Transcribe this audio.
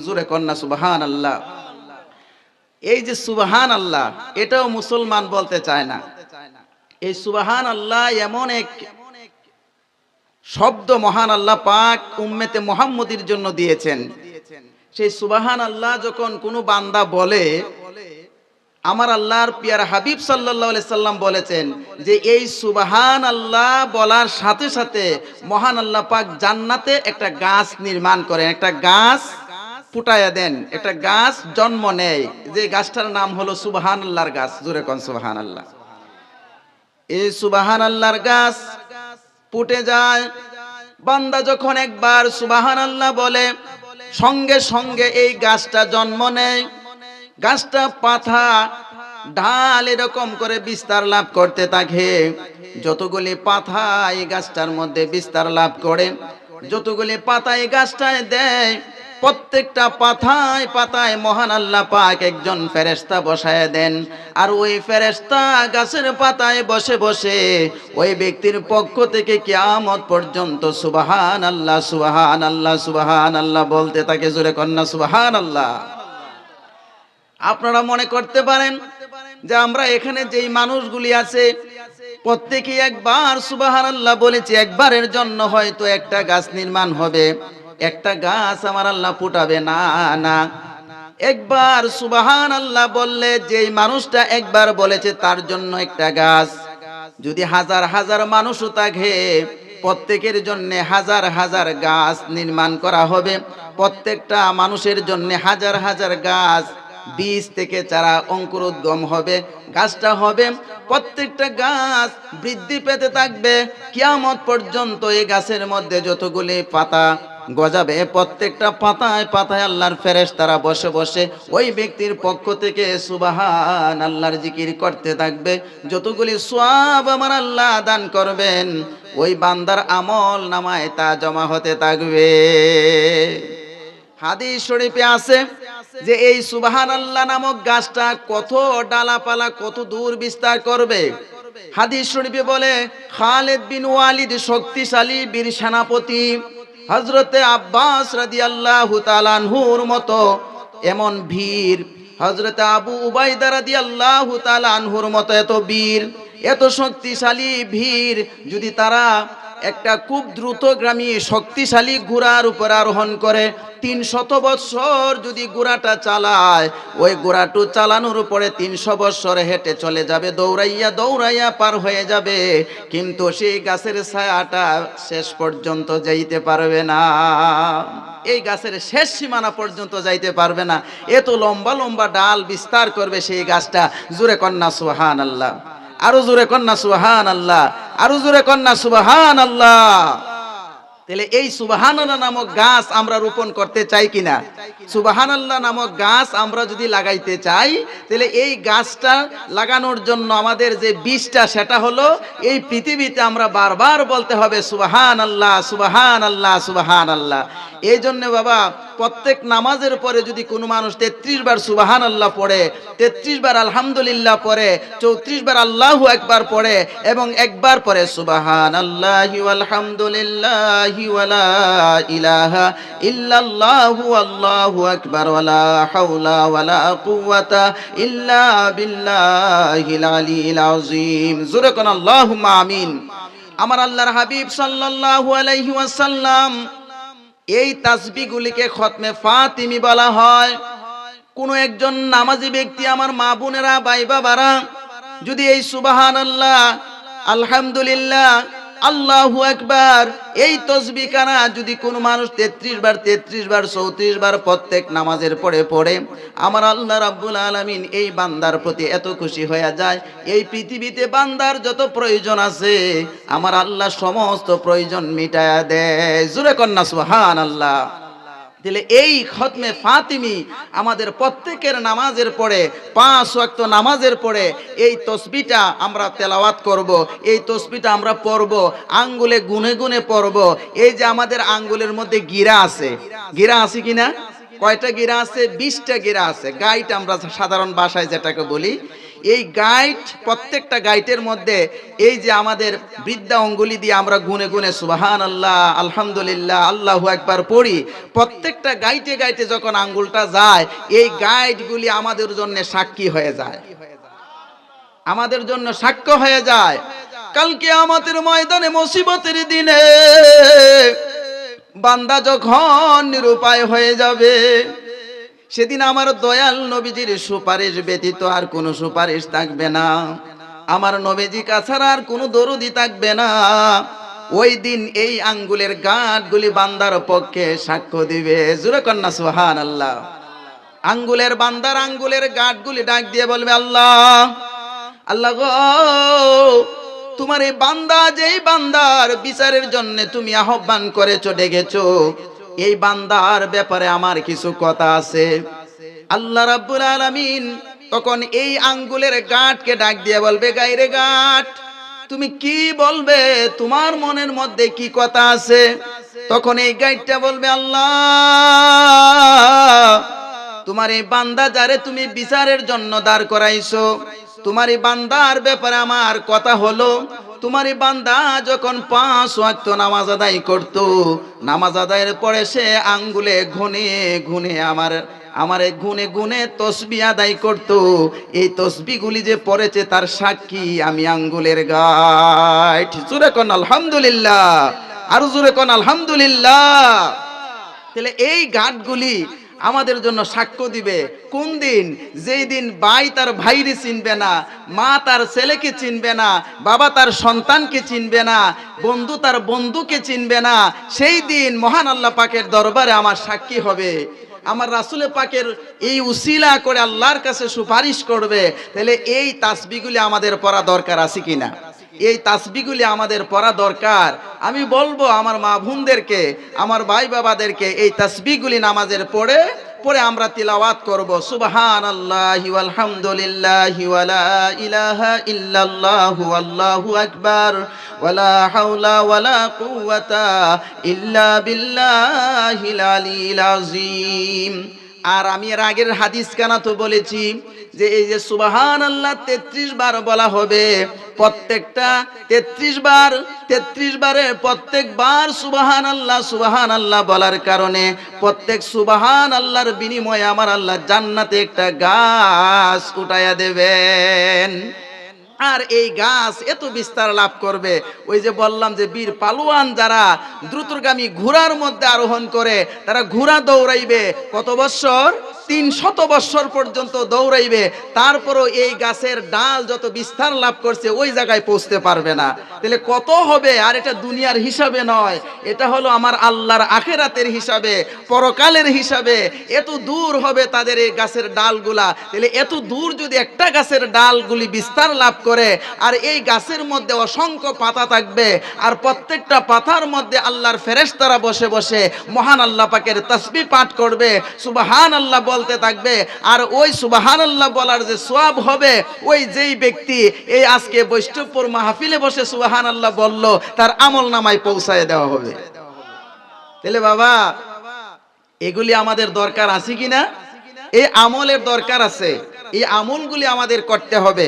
জোরে কন্যা সুবাহান আল্লাহ এই যে সুবাহান আল্লাহ এটাও মুসলমান বলতে চায় না। এই সুবাহান আল্লাহ এমন এক শব্দ মহান আল্লাহ পাক উম্মেতে মোহাম্মদির জন্য দিয়েছেন। সেই সুবাহান আল্লাহ যখন কোনো বান্দা বলে, আমার আল্লাহর পিয়ার হাবিব আলাইহি সাল্লাম বলেছেন যে এই সুবাহান আল্লাহ বলার সাথে সাথে মহান আল্লাহ পাক জান্নাতে একটা গাছ নির্মাণ করেন। একটা গাছ ফুটাইয়া দেন একটা গাছ জন্ম নেয়। যে গাছটার নাম হলো সুবাহান আল্লাহর গাছ, জোরে কন সুবাহান আল্লাহ এই সুবাহান আল্লাহর গাছ ফুটে যায়, বান্দা যখন একবার সুবাহান আল্লাহ বলে, সঙ্গে সঙ্গে এই গাছটা জন্ম নেয়। গাছটা পাথা ঢাল এরকম করে বিস্তার লাভ করতে থাকে। যতগুলি পাতা এই গাছটার মধ্যে বিস্তার লাভ করে, যতগুলি পাতা এই গাছটায় দেয় প্রত্যেকটা পাতায় পাতায় মহান আল্লাহ পাক একজন ফেরেস্তা বসায় দেন। আর ওই ফেরেস্তা গাছের পাতায় বসে বসে ওই ব্যক্তির পক্ষ থেকে কিয়ামত পর্যন্ত সুবাহান আল্লাহ সুবাহান আল্লাহ সুবাহান আল্লাহ বলতে তাকে জোরে কন্যা সুবাহান আল্লাহ আপনারা মনে করতে পারেন যে আমরা এখানে যেই মানুষগুলি আছে প্রত্যেকে একবার সুবাহান আল্লাহ বলেছি, একবারের জন্য হয়তো একটা গাছ নির্মাণ হবে। একটা গাছ আমার আল্লাহ ফুটাবে। না না। একবার সুবাহান আল্লাহ বললে, যেই মানুষটা একবার বলেছে তার জন্য একটা গাছ। যদি হাজার হাজার মানুষও থাকে প্রত্যেকের জন্য হাজার হাজার গাছ নির্মাণ করা হবে। প্রত্যেকটা মানুষের জন্য হাজার হাজার গাছ বীজ থেকে চারা অঙ্কুরোদ্গম হবে, গাছটা হবে। প্রত্যেকটা গাছ বৃদ্ধি পেতে থাকবে। কিয়ামত পর্যন্ত এই গাছের মধ্যে যতগুলি পাতা গজাবে। প্রত্যেকটা পাতায় পাতায় আল্লাহর ফেরেশ তারা বসে বসে ওই ব্যক্তির পক্ষ থেকে সুবাহান আল্লাহর জিকির করতে থাকবে। যতগুলি সোয়াব আমার আল্লাহ দান করবেন, ওই বান্দার আমল নামায় তা জমা হতে থাকবে। হাদিস শরীফে আছে যে এই সুবাহান আল্লাহ নামক গাছটা কত ডালাপালা, কত দূর বিস্তার করবে। হাদিস শরীফে বলে, খালেদ বিন ওয়ালিদ শক্তিশালী বীর সেনাপতি হজরতে আব্বাস রাদি আল্লাহ তালানহুর মতো এমন ভীর হজরতে আবু উবাইদা রাদি আল্লাহ তালানহুর মতো এত বীর, এত শক্তিশালী ভীর যদি তারা একটা খুব দ্রুতগ্রামী শক্তিশালী ঘোড়ার উপর আরোহণ করে। তিন শত বৎসর যদি ঘোড়াটা চালায়, ওই ঘোড়াটু চালানোর উপরে তিনশো বৎসর হেঁটে চলে যাবে, দৌড়াইয়া দৌড়াইয়া পার হয়ে যাবে। কিন্তু সেই গাছের ছায়াটা শেষ পর্যন্ত যাইতে পারবে না। এই গাছের শেষ সীমানা পর্যন্ত যাইতে পারবে না। এত লম্বা লম্বা ডাল বিস্তার করবে সেই গাছটা। জুরে কন্যা সুহান আল্লাহ আরও জোরে কন্যা সুবাহান আল্লাহ আরও জোরে কন্যা সুবাহান আল্লাহ তাহলে এই সুবাহান আল্লাহ নামক গাছ আমরা রোপণ করতে চাই কিনা? সুবাহান আল্লাহ নামক গাছ আমরা যদি লাগাইতে চাই, তাহলে এই গাছটা লাগানোর জন্য আমাদের যে বীজটা, সেটা হলো এই পৃথিবীতে আমরা বারবার বলতে হবে সুবাহান আল্লাহ সুবাহান আল্লাহ সুবাহান আল্লাহ এই জন্য বাবা প্রত্যেক নামাজের পরে যদি কোনো মানুষ তেত্রিশ বার সুবাহান আল্লাহ পড়ে, তেত্রিশ বার আলহামদুলিল্লাহ পড়ে, চৌত্রিশ বার আল্লাহ একবার পড়ে এবং একবার পরে সুবাহান আল্লাহ আলহামদুলিল্লাহ ইলাহা ইল্লাল্লাহু আল্লাহু আকবার ওয়ালা হাওলা ওয়ালা কুওয়াতা ইল্লা বিল্লাহিল আলিয়্যিল আযীম। জোরে কোন আল্লাহুম্মা আমিন। আমার আল্লাহর হাবিব সাল্লাল্লাহু আলাইহি ওয়াসাল্লাম এই তাসবিগুলিকে খতমে ফাতিমি বলা হয়। কোন একজন নামাজি ব্যক্তি আমার মা বোনেরা বাইবা বাবারা, যদি এই সুবাহান আল্লাহ আলহামদুলিল্লাহ আল্লাহু একবার এই তসবি কানা যদি কোনো মানুষ তেত্রিশ বার তেত্রিশ বার, চৌত্রিশ বার প্রত্যেক নামাজের পরে পড়ে, আমার আল্লাহ রাব্বুল আলমিন এই বান্দার প্রতি এত খুশি হয়ে যায়। এই পৃথিবীতে বান্দার যত প্রয়োজন আছে, আমার আল্লাহ সমস্ত প্রয়োজন মিটায়া দেয়। জুরে কন্যা সুহান আল্লাহ তাহলে এই খতমে ফাতিমি আমাদের প্রত্যেকের নামাজের পরে, পাঁচ ওয়াক্ত নামাজের পরে এই তসবিটা আমরা তেলাওয়াত করব, এই তসবিটা আমরা পড়ব, আঙ্গুলে গুনে গুনে পড়ব। এই যে আমাদের আঙ্গুলের মধ্যে গিরা আছে গিরা আছে কিনা? কয়টা গিরা আছে? বিশটা গিরা আছে। গাইট আমরা সাধারণ ভাষায় যেটাকে বলি এই গাইড, প্রত্যেকটা গাইটের মধ্যে এই যে আমাদের বৃদ্ধা অঙ্গুলি দিয়ে আমরা গুনে গুনে সুবাহান আল্লাহ আলহামদুলিল্লাহ, আল্লাহ একবার পড়ি, প্রত্যেকটা গাইটে গাইটে যখন আঙ্গুলটা যায়, এই গাইডগুলি আমাদের জন্য সাক্ষী হয়ে যায়। আমাদের জন্য সাক্ষ্য হয়ে যায়। কালকে আমাদের ময়দানে মুসিবতের দিনে বান্দা যখন নিরুপায় হয়ে যাবে সেদিন আমার দয়াল নবীজির সুপারিশ ব্যতীত আর কোনো সুপারিশ থাকবে না। আমার নবীজি কাছাড়া আর কোনো দরুদি থাকবে না। ওই দিন এই আঙ্গুলের গাঁটগুলি বান্দার পক্ষে সাক্ষ্য দিবে। জুরে কন্যা সুহান আল্লাহ আঙ্গুলের বান্দার আঙ্গুলের গাঁটগুলি ডাক দিয়ে বলবে, আল্লাহ আল্লাহ গো, তোমার এই বান্দা যেই বান্দার বিচারের জন্য তুমি আহ্বান করেছ, ডেকেছো এই বান্দার ব্যাপারে আমার কিছু কথা আছে। আল্লাহ রাব্বুল আলামিন তখন এই আঙ্গুলের গাঁটকে ডাক দিয়ে বলবে, গাইরে গাঁট, তুমি কি বলবে? তোমার মনের মধ্যে কি কথা আছে? তখন এই গাইডটা বলবে, আল্লাহ, তোমার এই বান্দা যারে তুমি বিচারের জন্য দাঁড় করাইছো, তোমার এই বান্দার ব্যাপারে আমার কথা হলো তোমার বান্দা যখন পাঁচ ওয়াক্ত নামাজ আদায় করত, নামাজ আদায়ের পরে সে আঙ্গুলে ঘুনে ঘুনে আমার আমার গুনে গুনে তসবি আদায় করত। এই তসবিগুলি যে পড়েছে তার সাক্ষী আমি আঙ্গুলের গাইড জুরে কোন আলহামদুলিল্লাহ। আরও জুরে কোন আলহামদুলিল্লাহ। তাহলে এই গাঁটগুলি আমাদের জন্য সাক্ষ্য দিবে। কোন দিন? যেই দিন ভাই তার ভাইরে চিনবে না, মা তার ছেলেকে চিনবে না, বাবা তার সন্তানকে চিনবে না, বন্ধু তার বন্ধুকে চিনবে না, সেই দিন মহান আল্লাহ পাকের দরবারে আমার সাক্ষী হবে। আমার রাসুলে পাকের এই উসিলা করে আল্লাহর কাছে সুপারিশ করবে, তাহলে এই তাসবিগুলি আমাদের পড়া দরকার আছে কিনা? এই তাসবিগুলি আমাদের পড়া দরকার। আমি বলব আমার মা বোনদেরকে, আমার ভাই বাবাদেরকে, এই তাসবিগুলি নামাজের পড়ে পরে আমরা তিলাওয়াত করব। সুবহান আল্লাহি আলহামদুলিল্লাহি ওয়ালা ইলাহা ইল্লাল্লাহু আল্লাহু আকবার। ওয়ালা হাওলা ওয়ালা কুওয়াতা ইল্লা বিল্লাহিল আলিল আযীম। আর আমি এর আগের হাদিস কানা তো বলেছি যে এই যে সুবাহান আল্লাহ তেত্রিশ বার বলা হবে, প্রত্যেকটা তেত্রিশ বার, তেত্রিশ বারে প্রত্যেকবার সুবাহান আল্লাহ সুবাহান আল্লাহ বলার কারণে প্রত্যেক সুবাহান আল্লাহর বিনিময়ে আমার আল্লাহ জান্নাতে একটা গাছ উঠাইয়া দেবেন। আর এই গাছ এত বিস্তার লাভ করবে? ওই যে বললাম যে বীর পালুয়ান যারা দ্রুতগামী ঘোড়ার মধ্যে আরোহণ করে, তারা ঘোড়া দৌড়াইবে। কত বছর তিন শত বৎসর পর্যন্ত দৌড়াইবে, তারপরও এই গাছের ডাল যত বিস্তার লাভ করছে, ওই জায়গায় পৌঁছতে পারবে না। তাহলে কত হবে? আর এটা দুনিয়ার হিসাবে নয়, এটা হলো আমার আল্লাহর আখেরাতের হিসাবে, পরকালের হিসাবে। এত দূর হবে তাদের এই গাছের ডালগুলা। তাহলে এত দূর যদি একটা গাছের ডালগুলি বিস্তার লাভ করে, আর এই গাছের মধ্যে অসংখ্য পাতা থাকবে, আর প্রত্যেকটা পাতার মধ্যে আল্লাহর ফেরেস্তারা বসে বসে মহান আল্লাহ পাকের তসবি পাঠ করবে সুবাহান আল্লাহ বলতে থাকবে। আর ওই সুবাহান আল্লাহ বলার যে সোয়াব হবে, ওই যেই ব্যক্তি এই আজকে বৈষ্ণবপুর মাহফিলে বসে সুবাহান আল্লাহ বলল, তার আমল নামায় পৌঁছায় দেওয়া হবে। তাহলে বাবা, এগুলি আমাদের দরকার আছে কিনা? এই আমলের দরকার আছে। এই আমলগুলি আমাদের করতে হবে।